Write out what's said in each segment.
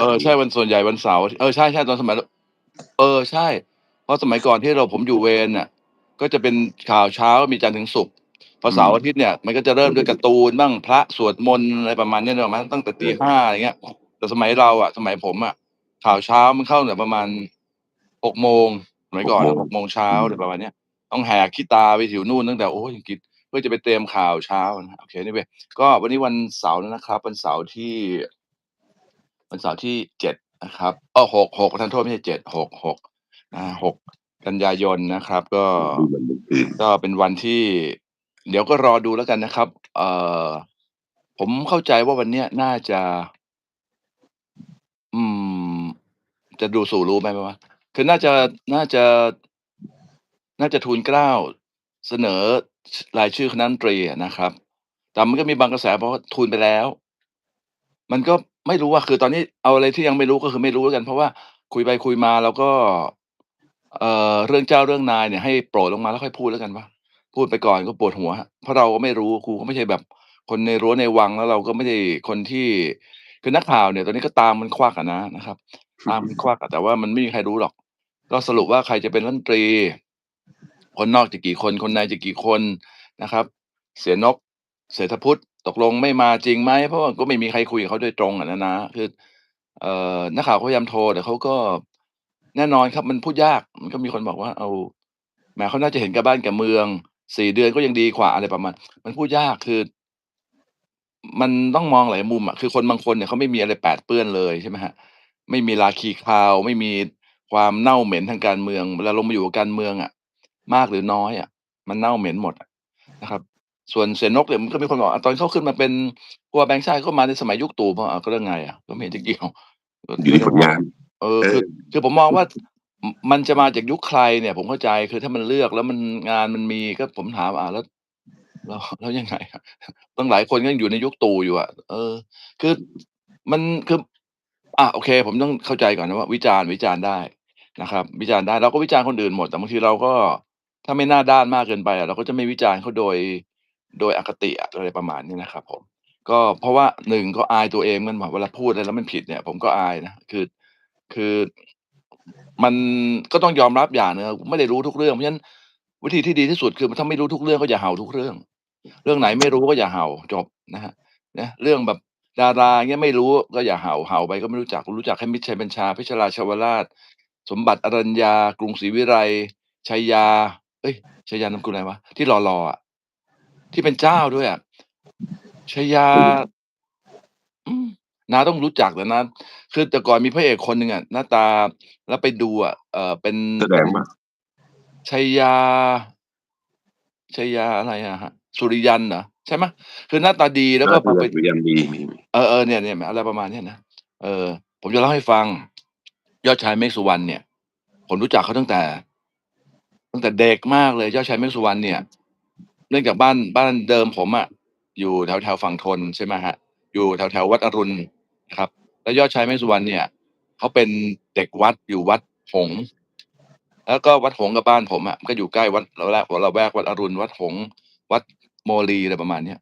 เออใช่วันส่วนใหญ่วันเสาร์เออใช่ๆตอนสมัยรเออใช่ เพราะสมัยก่อนที่เราผมอยู่เวรน่ะ ก็จะเป็นข่าวเช้ามีจันทร์ถึงศุกร์พอเสาร์อาทิตย์เนี่ยมันก็จะเริ่มด้วยการ์ตูนบ้างพระสวดมนต์อะไรประมาณนี้นึกออกไหมตั้งแต่ตี5อะไรเงี้ย แต่สมัยเราอะสมัยผมอะข่าวเช้ามันเข้าตั้งแต่ประมาณ6โมงสมัยก่อน6โมง6โมงเช้าอืมอะไรประมาณเนี้ยต้องแหกขี้ตาไปถึงนู่นตั้งแต่โอ๊ยอังกฤษเพื่อจะไปเตรียมข่าวเช้านะโอเค anyway ก็วันนี้วันเสาร์แล้วนะครับ วันเสาร์ที่ วันเสาร์ที่7นะครับอ้อ6 6ประทานโทษไม่ใช่7 6 6อา6กันยายนนะครับ ก็ดูวันเมื่อคืนก็เป็นวันที่ เดี๋ยวก็รอดูแล้วกันนะครับ เอ่อผมเข้าใจว่าวันเนี้ยน่าจะ อืม จะดูสู่รู้ไหมวะคือน่าจะน่าจะ น่าจะทูลเกล้าเสนอชรายชื่อคณะรัฐมนตรีอะนะครับ แต่มันก็มีบางกระแสบอกว่าทูลไปแล้ว มันก็ไม่รู้อะคือตอนนี้เอาอะไรที่ยังไม่รู้ ก็คือไม่รู้แล้วกัน เพราะว่าคุยไปคุยมาเราก็ เอ่อ เรื่องเจ้าเรื่องนายเนี่ยให้โปรดลงมาแล้วค่อยพูดแล้วกันเปล่า พูดไปก่อนก็ปวดหัวเพราะเราก็ไม่รู้ครูก็ไม่ใช่แบบคนในรั้วในวัง แล้วเราก็ไม่ได้คนที่ คือนักข่าวเนี่ยตอนนี้ก็ตามมันควักอะนะนะครับ ตามมันควักอะแต่ว่ามันไม่มีใครรู้หรอก ก็สรุปว่าใครจะเป็นรัฐมนตรี คนนอกจะกี่คน คนในจะกี่คนนะครับ เสียนก เศรษฐพุทธ ตกลงไม่มาจริงไหม?เพราะว่าก็ไม่มีใครคุยกับเขาโดยตรงอะนะนะ คือ เอ่อ นักข่าวเขาพยายามโทร แต่เขาก็ แน่นอนครับมันพูดยาก มันก็มีคนบอกว่า เอา แหม เขาน่าจะเห็นแก่บ้านแก่เมือง 4 เดือนก็ยังดีกว่า อะไรประมาณ มันพูดยาก คือ มันต้องมองหลายมุมอะ คือคนบางคนเนี่ยเขาไม่มีอะไรแปดเปื้อนเลยใช่ไหมครับ ไม่มีราคีคาว ไม่มีความเน่าเหม็นทางการเมือง เวลาลงมาอยู่กับการเมืองอะ มากหรือน้อยอะ มันเน่าเหม็นหมดอะ นะครับ ส่วนเสียนกเนี่ยมันก็มีคนบอกอะตอนเขาขึ้นมาเป็นผู้ว่าแบงก์ชาติก็มาในสมัยยุคตู่เปล่าอ้าวก็แล้วไงอะก็ไม่เห็นจะเกี่ยวก็อยู่ที่ผลงานเออเอคืออคือผมมองว่ามมันจะมาจากยุคใครเนี่ย ผมเข้าใจคือถ้ามันเลือกแล้วมันงานมันมีก็ผมถามอ้าวแล้วแล้วแล้วยังไงอะตั้งหลายคนก็ยังอยู่ในยุคตู่อยู่อะเออ คือมันคืออะโอเค ผมต้องเข้าใจก่อนนะว่า วิจารณ์วิจารณ์ได้นะครับ วิจารณ์ได้เราก็วิจารณ์คนอื่นหมด แต่บางทีเราก็ถ้าไม่หน้าด้านมากเกินไปอะเราก็จะไม่วิจารณ์เขาโดย โดยอคติอะไรประมาณนี้นะครับผมก็เพราะว่า1ก็อายตัวเองมันเวลาพูดอะไรแล้วมันผิดเนี่ย ผมก็อายนะคือคือมันก็ต้องยอมรับอย่างนึงอไม่ได้รู้ทุกเรื่อง เพราะฉะนั้นวิธีที่ดีที่สุดคือถ้าไม่รู้ทุกเรื่องก็อย่าเห่าทุกเรื่อง เรื่องไหนไม่รู้ก็อย่าเห่าจบนะครับนะเรื่องแบบดาราเงี้ยไม่รู้ก็อย่าเห่าเห่าไปก็ไม่รู้จักรู้จักแค่มิตรชัยบัญชาเพชราชวราช สมบัติอรัญญากรุงศรีวิไลย์ชัยยา เอ๊ยชัยยานามกุลอะไรวะ?ที่หล่อๆอะ ที่เป็นเจ้าด้วยอะชัยยาอืมน้าต้องรู้จักแต่น้าคือแต่ก่อนมีพระเอกคนหนึ่งอะหน้าตาแล้วไปดูอะเอ่อเป็นแสดงเปล่า?ชัยยาชัยยาอะไรอะครับสุริยันเหรอ?ใช่ไหม?คือหน้าตาดีแล้วก็อาพอไปสุริยันมีมีมีเออๆเนี่ยๆอะไรประมาณเนี้ยนะเออ ผมจะเล่าให้ฟัง ยอดชายเมฆสุวรรณเนี่ย ผมรู้จักเขาตั้งแต่ ตั้งแต่เด็กมากเลย ยอดชายเมฆสุวรรณเนี่ย เนื่องจากบ้านบ้านเดิมผมอะอยู่แถวๆฝั่งธนใช่ไหมครับอยู่แถวๆวัดอรุณนะครับ แล้วยอดชายเมฆสุวรรณเนี่ยเขาเป็นเด็กวัดอยู่วัดหงส์แล้วก็วัดหงส์กับบ้านผมอะมันก็อยู่ใกล้วัดละแวกละแวกวัดอรุณวัดหงส์วัดโมลีอะไรประมาณเนี้ย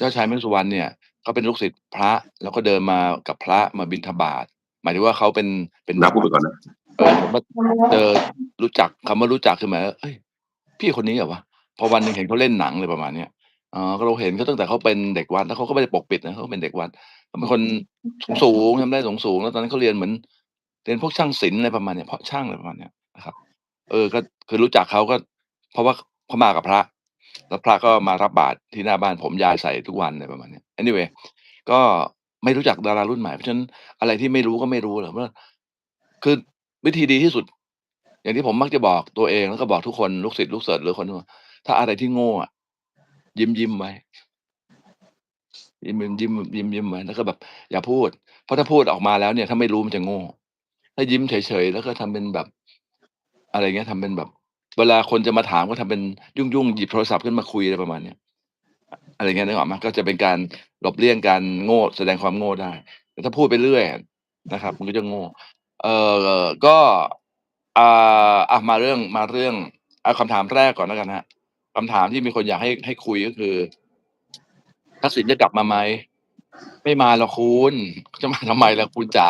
ยอดชายเมฆสุวรรณเนี่ยเขาเป็นลูกศิษย์พระ แล้วก็เดินมากับพระมาบิณฑบาตหมายถึงว่าเขาเป็นเป็นน้าพูดไปก่อนนะเออผมก็เจอรู้จักคำว่ารู้จักคือหมายว่าเฮ้ยพี่คนนี้เหรอวะ? พอวันหนึ่งเห็นเขาเล่นหนังอะไรประมาณเนี้ยอ๋อก็เราเห็นเขาตั้งแต่เขาเป็นเด็กวัดแล้วเขาก็ไม่ได้ปกปิดนะเขาก็เป็นเด็กวัดเขาเป็นคนสูงๆจำได้สูงๆแล้วตอนนั้นเขาเรียนเหมือนเรียนพวกช่างศิลป์อะไรประมาณเนี้ยเพาะช่างอะไรประมาณเนี้ยนะครับ เออก็คือรู้จักเขาก็ เพราะว่าเขามากับพระ แล้วพระก็มารับบาตรที่หน้าบ้านผมยายใส่ทุกวันอะไรประมาณเนี้ย anyway ก็ไม่รู้จักดารารุ่นใหม่เพราะฉะนั้นอะไรที่ไม่รู้ก็ไม่รู้แหละว่าคือวิธีดีที่สุด อย่างที่ผมมักจะบอกตัวเองแล้วก็บอกทุกคนลูกศิษย์ลูกเศิษย์หรือคนทั่ว ถ้าอะไรที่โง่อะยิ้มๆไว้ยิ้มๆยิ้มยิ้มไว้แล้วก็แบบ อย่าพูด เพราะถ้าพูดออกมาแล้วเนี่ย ถ้าไม่รู้มันจะโง่ ถ้ายิ้มเฉยๆแล้วก็ทำเป็นแบบ อะไรเงี้ยทำเป็นแบบ เวลาคนจะมาถามก็ทำเป็นยุ่งๆหยิบโทรศัพท์ขึ้นมาคุยอะไรประมาณเนี้ยอะไรเงี้ยนึกออกไหม?ก็จะเป็นการหลบเลี่ยงการโง่แสดงความโง่ได้แต่ถ้าพูดไปเรื่อยนะครับ มันก็จะโง่ เออก็อ่าอะมาเรื่องมาเรื่องเอาคำถามแรกก่อนแล้วกันครับ คำถามที่มีคนอยากให้ให้คุยก็คือทักษิณจะกลับมาไหม?ไม่มาหรอกคุณจะมาทำไมล่ะคุณจ๋า